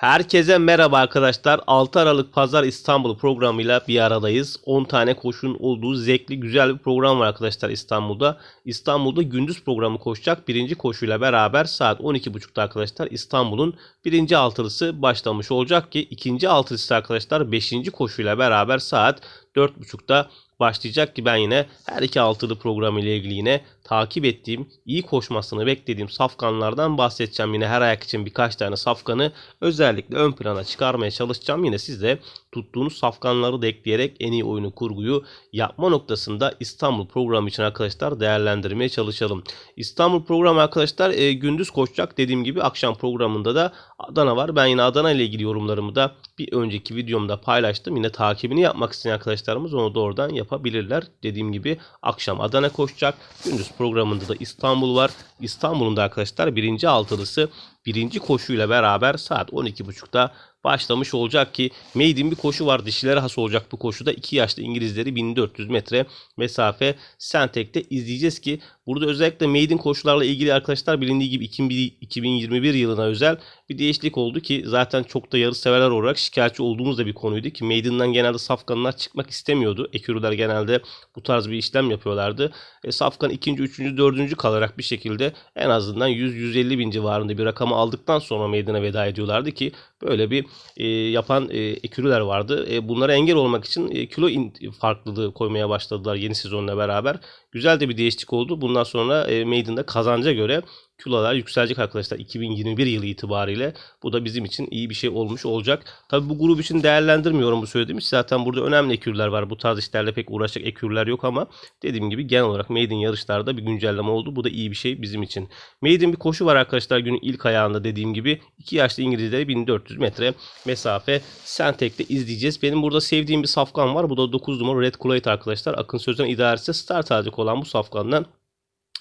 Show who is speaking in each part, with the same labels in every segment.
Speaker 1: Herkese merhaba arkadaşlar. 6 Aralık Pazar İstanbul programıyla bir aradayız. 10 tane koşun olduğu zevkli güzel bir program var arkadaşlar İstanbul'da. İstanbul'da gündüz programı koşacak. Birinci koşuyla beraber saat 12.30'da arkadaşlar İstanbul'un birinci altılısı başlamış olacak ki ikinci altılısı arkadaşlar 5. koşuyla beraber saat 4.30'da başlayacak ki ben yine her iki altılı programı ile ilgili yine takip ettiğim, iyi koşmasını beklediğim safkanlardan bahsedeceğim. Yine her ayak için birkaç tane safkanı özellikle ön plana çıkarmaya çalışacağım. Yine siz de tuttuğunuz safkanları da ekleyerek en iyi oyunu kurguyu yapma noktasında İstanbul programı için arkadaşlar değerlendirmeye çalışalım. İstanbul programı arkadaşlar e, gündüz koşacak dediğim gibi akşam programında da Adana var. Ben yine Adana ile ilgili yorumlarımı da bir önceki videomda paylaştım. Yine takibini yapmak isteyen arkadaşlarımız onu da oradan yapabilirler. Dediğim gibi akşam Adana koşacak. Gündüz programında da İstanbul var. İstanbul'un da arkadaşlar birinci altılısı birinci koşuyla beraber saat 12.30'da başlamış olacak ki maiden bir koşu var. Dişilere has olacak bu koşuda. 2 yaşlı İngilizleri 1400 metre mesafe Sentek'te izleyeceğiz ki burada özellikle maiden koşularla ilgili arkadaşlar bilindiği gibi 2021 yılına özel bir değişiklik oldu ki zaten çok da yarış severler olarak şikayetçi olduğumuz da bir konuydu ki maiden'dan genelde safkanlar çıkmak istemiyordu. Ekürüler genelde bu tarz bir işlem yapıyorlardı. E, safkan 2. 3. 4. kalarak bir şekilde en azından 100-150 bin civarında bir rakamı aldıktan sonra maiden'a veda ediyorlardı ki böyle bir e, yapan e, ekürüler vardı. E, bunlara engel olmak için e, kilo in, farklılığı koymaya başladılar yeni sezonla beraber. Güzel de bir değişiklik oldu. Bundan sonra e, Maiden'da kazanca göre kilolar yükselecek arkadaşlar 2021 yılı itibariyle. Bu da bizim için iyi bir şey olmuş olacak. Tabi bu grup için değerlendirmiyorum bu söylediğimiz. Zaten burada önemli ekürler var. Bu tarz işlerle pek uğraşacak ekürler yok ama dediğim gibi genel olarak Maiden yarışlarda bir güncelleme oldu. Bu da iyi bir şey bizim için. Maiden bir koşu var arkadaşlar günün ilk ayağında dediğim gibi. 2 yaşlı İngilizleri 1400 metre mesafe Sentek'te izleyeceğiz. Benim burada sevdiğim bir safkan var. Bu da 9 numara Red Kulite arkadaşlar. Akın Sözden idaresi start alacak olan bu safkandan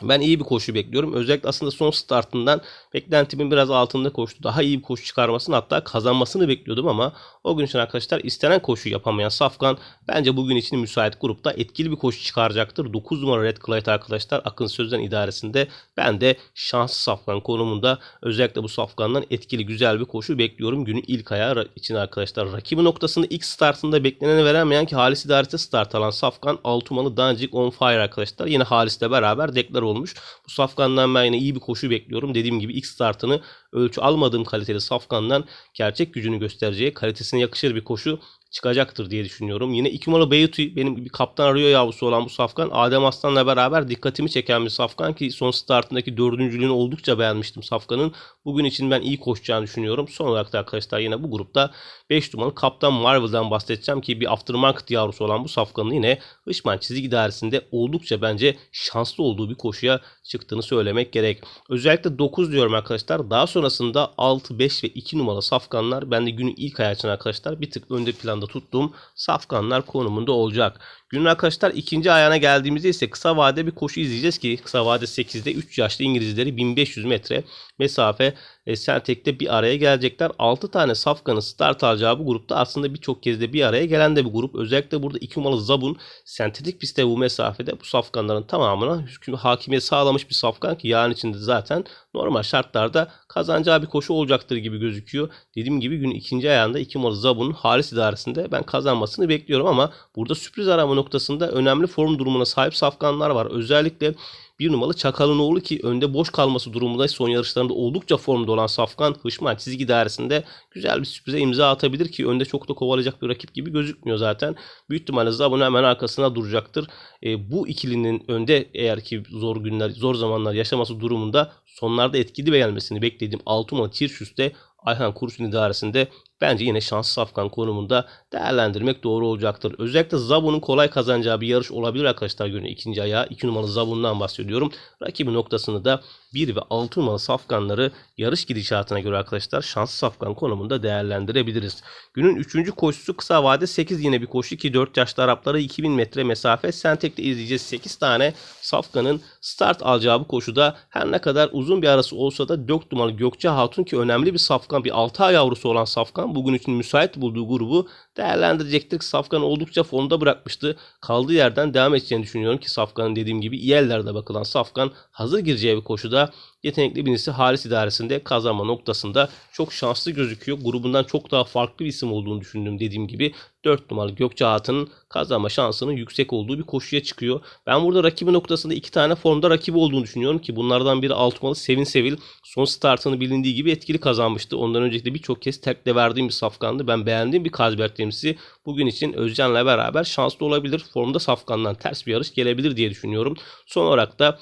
Speaker 1: ben iyi bir koşu bekliyorum. Özellikle aslında son startından beklentimin biraz altında koştu. Daha iyi bir koşu çıkarmasını hatta kazanmasını bekliyordum ama o gün için arkadaşlar istenen koşu yapamayan Safkan bence bugün için müsait grupta etkili bir koşu çıkaracaktır. 9 numara Red Clyde arkadaşlar Akın Sözden idaresinde ben de şanslı Safkan konumunda özellikle bu Safkan'dan etkili güzel bir koşu bekliyorum. Günün ilk ayağı için arkadaşlar. Rakibi noktasında ilk startında bekleneni veremeyen ki Halis idaresi start alan Safkan Altumalı Dancik on fire arkadaşlar. Yine Halis'le beraber deklar olmuş. Bu Safkan'dan ben yine iyi bir koşu bekliyorum. Dediğim gibi ilk startını ölçü almadığım kaliteli Safkan'dan gerçek gücünü göstereceği kalitesine yakışır bir koşu çıkacaktır diye düşünüyorum. Yine 2 numaralı Beyutu benim bir kaptan arıyor yavrusu olan bu Safkan. Adem Aslan'la beraber dikkatimi çeken bir Safkan ki son startındaki dördüncülüğünü oldukça beğenmiştim Safkan'ın. Bugün için ben iyi koşacağını düşünüyorum. Son olarak da arkadaşlar yine bu grupta 5 numaralı Kaptan Marvel'dan bahsedeceğim ki bir aftermarket yavrusu olan bu Safkan'ın yine Hışman çizgi dairesinde oldukça bence şanslı olduğu bir koşuya çıktığını söylemek gerek. Özellikle 9 diyorum arkadaşlar. Daha sonrasında 6, 5 ve 2 numaralı Safkanlar bende günün ilk ayağı için arkadaşlar bir tık önde planda tuttuğum Safkanlar konumunda olacak. Günün arkadaşlar ikinci ayağına geldiğimizde ise kısa vade bir koşu izleyeceğiz ki kısa vade 8'de 3 yaşlı İngilizleri 1500 metre mesafe e, Sentek'te bir araya gelecekler. 6 tane safkanın start alacağı bu grupta aslında birçok kez de bir araya gelen de bir grup. Özellikle burada 2 numaralı Zabun sentetik pistte bu mesafede bu safkanların tamamına hüküm hakimiyet sağlamış bir safkan ki yarın içinde zaten normal şartlarda kazanacağı bir koşu olacaktır gibi gözüküyor. Dediğim gibi günün ikinci ayağında 2 numaralı Zabun'un Halis idaresinde ben kazanmasını bekliyorum ama burada sürpriz arama noktasında önemli form durumuna sahip safkanlar var. Özellikle bir numaralı Çakal'ın oğlu ki önde boş kalması durumunda son yarışlarında oldukça formda olan Safkan Hışman çizgi dairesinde güzel bir sürprize imza atabilir ki önde çok da kovalayacak bir rakip gibi gözükmüyor zaten. Büyük ihtimalle Zabun hemen arkasına duracaktır. E, bu ikilinin önde eğer ki zor günler, zor zamanlar yaşaması durumunda sonlarda etkili gelmesini beklediğim 6 numaralı Tirşüs'te Ayhan Kurşun idaresinde bence yine şanslı safkan konumunda değerlendirmek doğru olacaktır. Özellikle Zabun'un kolay kazanacağı bir yarış olabilir arkadaşlar günün ikinci ayağı. 2 numaralı Zabun'dan bahsediyorum. Rakibi noktasını da 1 ve 6 numaralı safkanları yarış gidişatına göre arkadaşlar şanslı safkan konumunda değerlendirebiliriz. Günün 3. koşusu kısa vade 8 yine bir koşu ki 4 yaşlı Araplara 2000 metre mesafe. Sentek'te izleyeceğiz 8 tane safkanın start alacağı bu koşuda her ne kadar uzun bir arası olsa da 4 numaralı Gökçe Hatun ki önemli bir safkan bir 6 ay yavrusu olan safkan bugün için müsait bulduğu grubu değerlendirecektir. Safkan oldukça formda bırakmıştı. Kaldığı yerden devam edeceğini düşünüyorum ki Safkan'ın dediğim gibi iyi ellerde bakılan Safkan hazır gireceği bir koşuda yetenekli birisi Halis idaresinde kazanma noktasında çok şanslı gözüküyor. Grubundan çok daha farklı bir isim olduğunu düşündüm dediğim gibi 4 numaralı Gökçe Hatun'un kazanma şansının yüksek olduğu bir koşuya çıkıyor. Ben burada rakibi noktasında iki tane formda rakibi olduğunu düşünüyorum ki bunlardan biri 6 numaralı Sevin Sevil son startını bilindiği gibi etkili kazanmıştı. Ondan önceki de birçok kez tekle verdiğim bir safkandı. Ben beğendiğim bir Kazberk temsilcisi bugün için Özcan'la beraber şanslı olabilir. Formda safkandan ters bir yarış gelebilir diye düşünüyorum. Son olarak da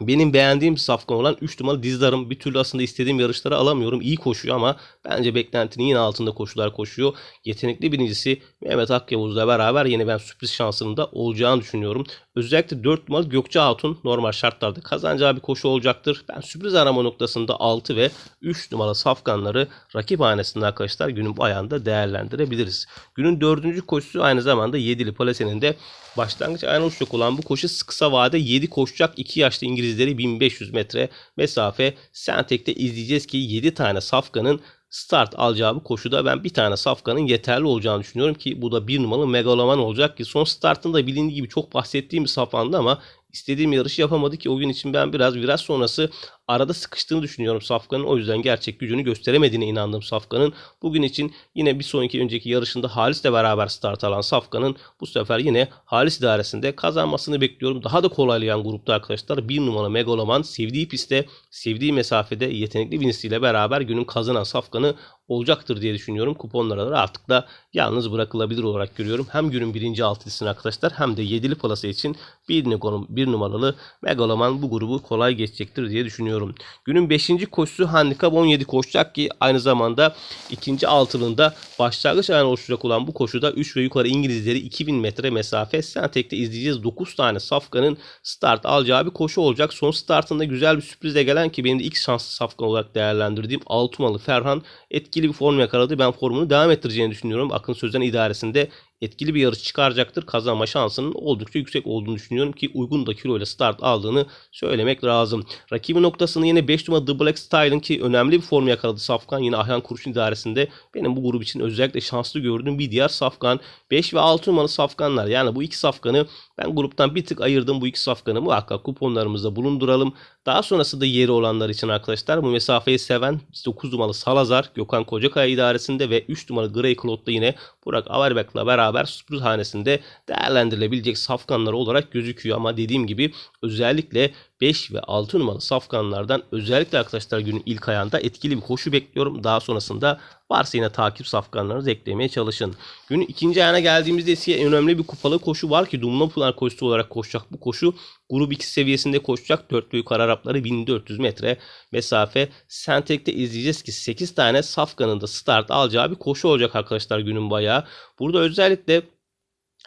Speaker 1: benim beğendiğim safkan olan 3 numaralı Dizdar'ım bir türlü aslında istediğim yarışları alamıyorum. İyi koşuyor ama bence beklentinin yine altında koşular koşuyor. Yetenekli birincisi Mehmet Akyavuz'la beraber yine ben sürpriz şansının da olacağını düşünüyorum. Özellikle 4 numaralı Gökçe Hatun normal şartlarda kazanacağı bir koşu olacaktır. Ben sürpriz arama noktasında 6 ve 3 numaralı safkanları rakip hanesinde arkadaşlar günün bu ayağında değerlendirebiliriz. Günün 4. koşusu aynı zamanda 7'li Palase'nin de başlangıç ayağına uçacak olan bu koşu kısa vade 7 koşacak 2 yaşlı İngilizleri 1500 metre mesafe. Sentek'te izleyeceğiz ki 7 tane safkanın start alacağı bu koşuda ben bir tane safkanın yeterli olacağını düşünüyorum ki bu da bir numaralı megaloman olacak ki son startında bilindiği gibi çok bahsettiğim bir safkandı ama istediğim yarışı yapamadı ki o gün için ben biraz biraz sonrası arada sıkıştığını düşünüyorum Safkan'ın. O yüzden gerçek gücünü gösteremediğine inandığım Safkan'ın. Bugün için yine bir sonraki önceki yarışında Halis'le beraber start alan Safkan'ın bu sefer yine Halis idaresinde kazanmasını bekliyorum. Daha da kolaylayan grupta arkadaşlar bir numara Megaloman sevdiği pistte, sevdiği mesafede yetenekli binisiyle beraber günün kazanan Safkan'ı olacaktır diye düşünüyorum. Kuponlara da artık da yalnız bırakılabilir olarak görüyorum. Hem günün birinci altılısını arkadaşlar hem de yedili palası için bir numaralı Megaloman bu grubu kolay geçecektir diye düşünüyorum. Günün 5. koşusu handikap 17 koşacak ki aynı zamanda ikinci altılında başlangıç ayağına oluşacak olan bu koşuda 3 ve yukarı İngilizleri 2000 metre mesafe Sentek'te izleyeceğiz. 9 tane safkanın start alacağı bir koşu olacak. Son startında güzel bir sürprizle gelen ki benim de ilk şanslı safkan olarak değerlendirdiğim Altumalı Ferhan etkili bir form yakaladı. Ben formunu devam ettireceğini düşünüyorum. Akın Sözden idaresinde etkili bir yarış çıkaracaktır. Kazanma şansının oldukça yüksek olduğunu düşünüyorum ki uygun da kilo start aldığını söylemek lazım. Rakibi noktasını yine 5 numara The Black Style'ın ki önemli bir form yakaladı Safkan. Yine Ahyan Kurşun idaresinde benim bu grup için özellikle şanslı gördüğüm bir diğer Safkan. 5 ve 6 numaralı Safkanlar. Yani bu iki Safkan'ı ben gruptan bir tık ayırdım. Bu iki Safkan'ı muhakkak kuponlarımızda bulunduralım. Daha sonrasında yeri olanlar için arkadaşlar bu mesafeyi seven 9 numaralı Salazar, Gökhan Kocakaya idaresinde ve 3 numaralı Grey Cloud'da yine Burak Averbek'la beraber sürpriz hanesinde değerlendirilebilecek safkanlar olarak gözüküyor. Ama dediğim gibi özellikle 5 ve 6 numaralı safkanlardan özellikle arkadaşlar günün ilk ayağında etkili bir koşu bekliyorum. Daha sonrasında varsa yine takip safkanlarınızı eklemeye çalışın. Günün ikinci ayağına geldiğimizde ise önemli bir kupalı koşu var ki Dumlopınar koşusu olarak koşacak bu koşu. Grup 2 seviyesinde koşacak 4 ve yukarı Arapları 1400 metre mesafe. Sentek'te izleyeceğiz ki 8 tane safkanın da start alacağı bir koşu olacak arkadaşlar günün bayağı. Burada özellikle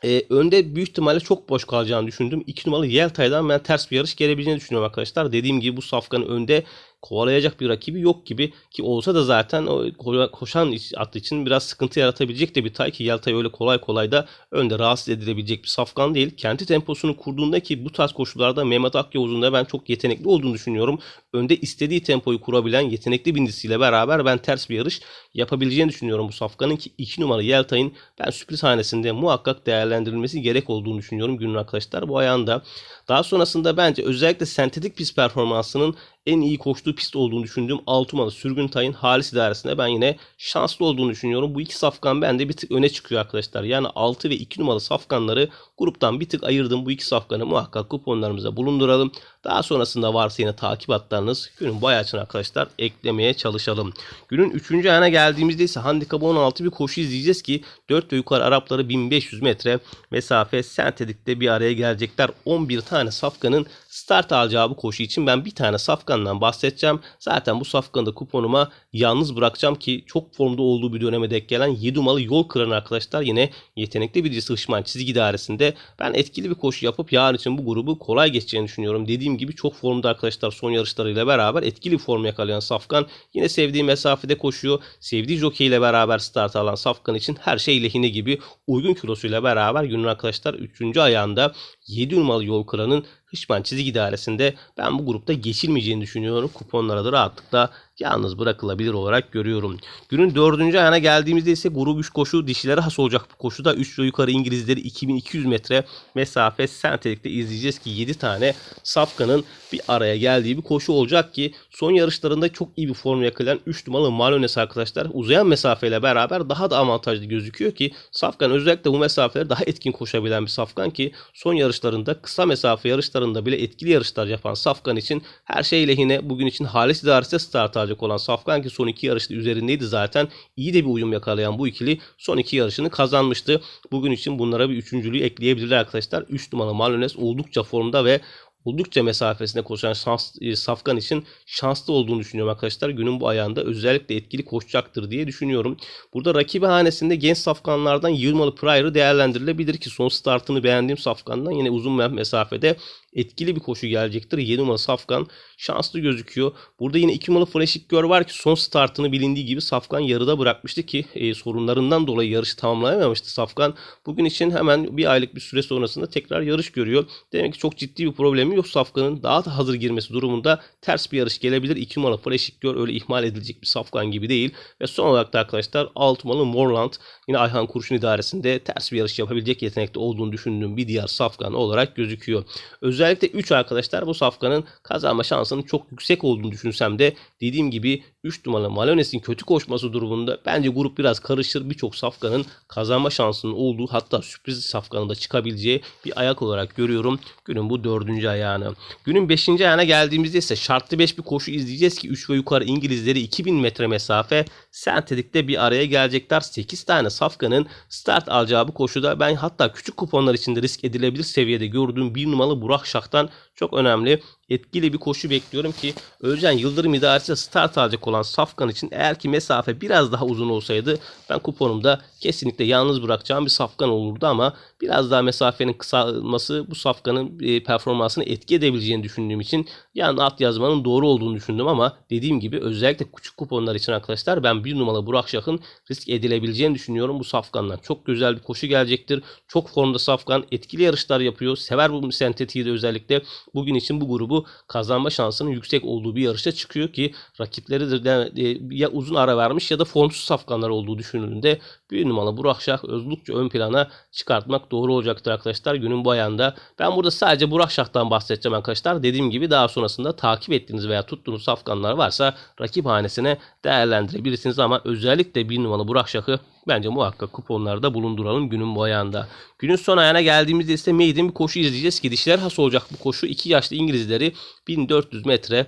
Speaker 1: ee, önde büyük ihtimalle çok boş kalacağını düşündüm. 2 numaralı Yeltay'dan ben ters bir yarış gelebileceğini düşünüyorum arkadaşlar. Dediğim gibi bu safkanın önde kovalayacak bir rakibi yok gibi ki olsa da zaten o koşan atlı için biraz sıkıntı yaratabilecek de bir tay ki Yeltay öyle kolay kolay da önde rahatsız edilebilecek bir safkan değil. Kendi temposunu kurduğunda ki bu tarz koşularda Mehmet Akyavuz'un da ben çok yetenekli olduğunu düşünüyorum. Önde istediği tempoyu kurabilen yetenekli bindisiyle beraber ben ters bir yarış yapabileceğini düşünüyorum bu safkanın ki 2 numara Yeltay'ın ben sürpriz hanesinde muhakkak değerlendirilmesi gerek olduğunu düşünüyorum günün arkadaşlar bu ayağında. Daha sonrasında bence özellikle sentetik pist performansının en iyi koştuğu pist olduğunu düşündüğüm Altumalı Sürgün Tay'ın Halis idaresinde ben yine şanslı olduğunu düşünüyorum. Bu iki safkan bende bir tık öne çıkıyor arkadaşlar. Yani 6 ve 2 numaralı safkanları gruptan bir tık ayırdım. Bu iki safkanı muhakkak kuponlarımıza bulunduralım. Daha sonrasında varsa yine takip hatlarınız günün bayağı için arkadaşlar eklemeye çalışalım. Günün 3. ayağına geldiğimizde ise handikap 16 bir koşu izleyeceğiz ki 4 ve yukarı Arapları 1500 metre mesafe sentetikte bir araya gelecekler. 11 tane safkanın start alacağı bu koşu için ben bir tane safkandan bahsedeceğim. Zaten bu safkanı da kuponuma yalnız bırakacağım ki çok formda olduğu bir döneme denk gelen 7 numaralı yol kıran arkadaşlar yine yetenekli bir sıkışman çizgi idaresinde ben etkili bir koşu yapıp yarın için bu grubu kolay geçeceğini düşünüyorum. Dediğim gibi çok formda arkadaşlar son yarışlarıyla beraber etkili form yakalayan Safkan yine sevdiği mesafede koşuyor. Sevdiği jockey ile beraber start alan Safkan için her şey lehine gibi uygun kilosuyla beraber günün arkadaşlar 3. ayağında 7 numaralı yol kıranın Hışman çizgi idaresinde ben bu grupta geçilmeyeceğini düşünüyorum. Kuponlara da rahatlıkla yalnız bırakılabilir olarak görüyorum. Günün dördüncü ayağına geldiğimizde ise grup 3 koşu dişilere has olacak bu koşuda 3 ve yukarı İngilizleri 2200 metre mesafe sentelikte izleyeceğiz ki 7 tane safkanın bir araya geldiği bir koşu olacak ki son yarışlarında çok iyi bir form yakalayan 3 numaralı Malones arkadaşlar uzayan mesafeyle beraber daha da avantajlı gözüküyor ki Safkan özellikle bu mesafeleri daha etkin koşabilen bir Safkan ki son yarışlarında kısa mesafe yarışlarında bile etkili yarışlar yapan Safkan için her şey lehine bugün için Halis idaresinde start alacak olan Safkan ki son iki yarışta üzerindeydi zaten iyi de bir uyum yakalayan bu ikili son iki yarışını kazanmıştı. Bugün için bunlara bir üçüncülüğü ekleyebilirler arkadaşlar. 3 numaralı Malones oldukça formda ve oldukça mesafesine koşan şans, e, Safkan için şanslı olduğunu düşünüyorum arkadaşlar. Günün bu ayağında özellikle etkili koşacaktır diye düşünüyorum. Burada rakibi hanesinde genç Safkanlardan Yılmalı Pryor'ı değerlendirilebilir ki son startını beğendiğim Safkan'dan yine uzun mesafede etkili bir koşu gelecektir. 7 numaralı Safkan şanslı gözüküyor. Burada yine 2 numaralı Flashik Gör var ki son startını bilindiği gibi Safkan yarıda bırakmıştı ki e, sorunlarından dolayı yarışı tamamlayamamıştı Safkan. Bugün için hemen bir aylık bir süre sonrasında tekrar yarış görüyor. Demek ki çok ciddi bir problemi yok Safkan'ın. Daha da hazır girmesi durumunda ters bir yarış gelebilir. 2 numaralı Flashik Gör öyle ihmal edilecek bir Safkan gibi değil. Ve son olarak da arkadaşlar 6 numaralı Morland yine Ayhan Kurşun idaresinde ters bir yarış yapabilecek yetenekte olduğunu düşündüğüm bir diğer Safkan olarak gözüküyor. Özellikle 3 arkadaşlar bu Safkan'ın kazanma şansının çok yüksek olduğunu düşünsem de dediğim gibi 3 numaralı Malones'in kötü koşması durumunda bence grup biraz karışır. Birçok Safkan'ın kazanma şansının olduğu hatta sürpriz Safkan'ın da çıkabileceği bir ayak olarak görüyorum. Günün bu dördüncü ayağını. Günün beşinci ayağına geldiğimizde ise şartlı 5 bir koşu izleyeceğiz ki 3 ve yukarı İngilizleri 2000 metre mesafe sentetikte bir araya gelecekler. 8 tane Safkan'ın start alacağı bu koşuda ben hatta küçük kuponlar içinde risk edilebilir seviyede gördüğüm bir numaralı Burak Şah'tan çok önemli. Etkili bir koşu bekliyorum ki Özcan Yıldırım idaresi start alacak olan Safkan için eğer ki mesafe biraz daha uzun olsaydı ben kuponumda kesinlikle yalnız bırakacağım bir Safkan olurdu ama biraz daha mesafenin kısalması bu Safkan'ın e, performansını etki edebileceğini düşündüğüm için yani at yazmanın doğru olduğunu düşündüm ama dediğim gibi özellikle küçük kuponlar için arkadaşlar ben bir numaralı Burak Şah'ın risk edilebileceğini düşünüyorum bu Safkan'dan. Çok güzel bir koşu gelecektir. Çok formda Safkan etkili yarışlar yapıyor. Sever bu sentetiği de özellikle bugün için bu grubu kazanma şansının yüksek olduğu bir yarışa çıkıyor ki rakipleri de ya uzun ara vermiş ya da formsuz safkanlar olduğu düşünüldüğünde bir numaralı Burak Şah özlükçe ön plana çıkartmak doğru olacaktır arkadaşlar günün bu ayağında. Ben burada sadece Burak Şah'tan bahsedeceğim arkadaşlar. Dediğim gibi daha sonrasında takip ettiğiniz veya tuttuğunuz safkanlar varsa rakip hanesine değerlendirebilirsiniz ama özellikle bir numaralı Burak Şah'ı bence muhakkak kuponlarda bulunduralım günün bu ayağında. Günün son ayağına geldiğimizde ise maiden bir koşu izleyeceğiz ki dişler has olacak bu koşu. 2 yaşlı İngilizleri 1400 metre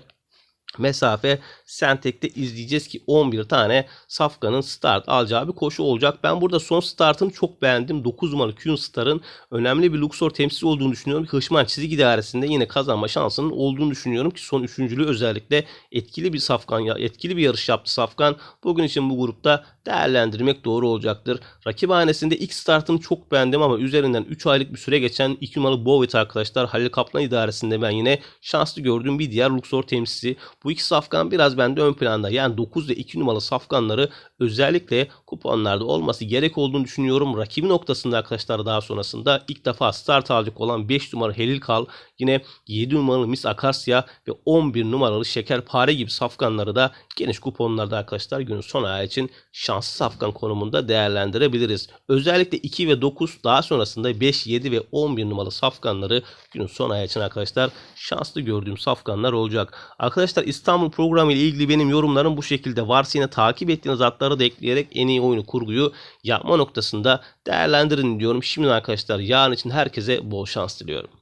Speaker 1: mesafe Sentek'te izleyeceğiz ki 11 tane Safkan'ın start alacağı bir koşu olacak. Ben burada son startını çok beğendim. 9 numaralı Kyun Star'ın önemli bir Luxor temsil olduğunu düşünüyorum. Hışman çizgi idaresinde yine kazanma şansının olduğunu düşünüyorum ki son üçüncülüğü özellikle etkili bir Safkan etkili bir yarış yaptı Safkan. Bugün için bu grupta değerlendirmek doğru olacaktır. Rakip hanesinde ilk startını çok beğendim ama üzerinden 3 aylık bir süre geçen 2 numaralı Bovit arkadaşlar Halil Kaplan idaresinde ben yine şanslı gördüğüm bir diğer Luxor temsilcisi. Bu iki safkan biraz bende ön planda. Yani 9 ve 2 numaralı safkanları özellikle kuponlarda olması gerek olduğunu düşünüyorum. Rakibi noktasında arkadaşlar daha sonrasında ilk defa start alacak olan 5 numaralı Helil Kal yine 7 numaralı Miss Akasya ve 11 numaralı Şekerpare gibi safkanları da geniş kuponlarda arkadaşlar günün son ayağı için şanslı safkan konumunda değerlendirebiliriz. Özellikle 2 ve 9 daha sonrasında 5, 7 ve 11 numaralı safkanları günün son ayağı için arkadaşlar şanslı gördüğüm safkanlar olacak. Arkadaşlar İstanbul programı ile ilgili benim yorumlarım bu şekilde. Varsa yine takip ettiğiniz atları da ekleyerek en iyi oyunu kurguyu yapma noktasında değerlendirin diyorum. Şimdi arkadaşlar yarın için herkese bol şans diliyorum.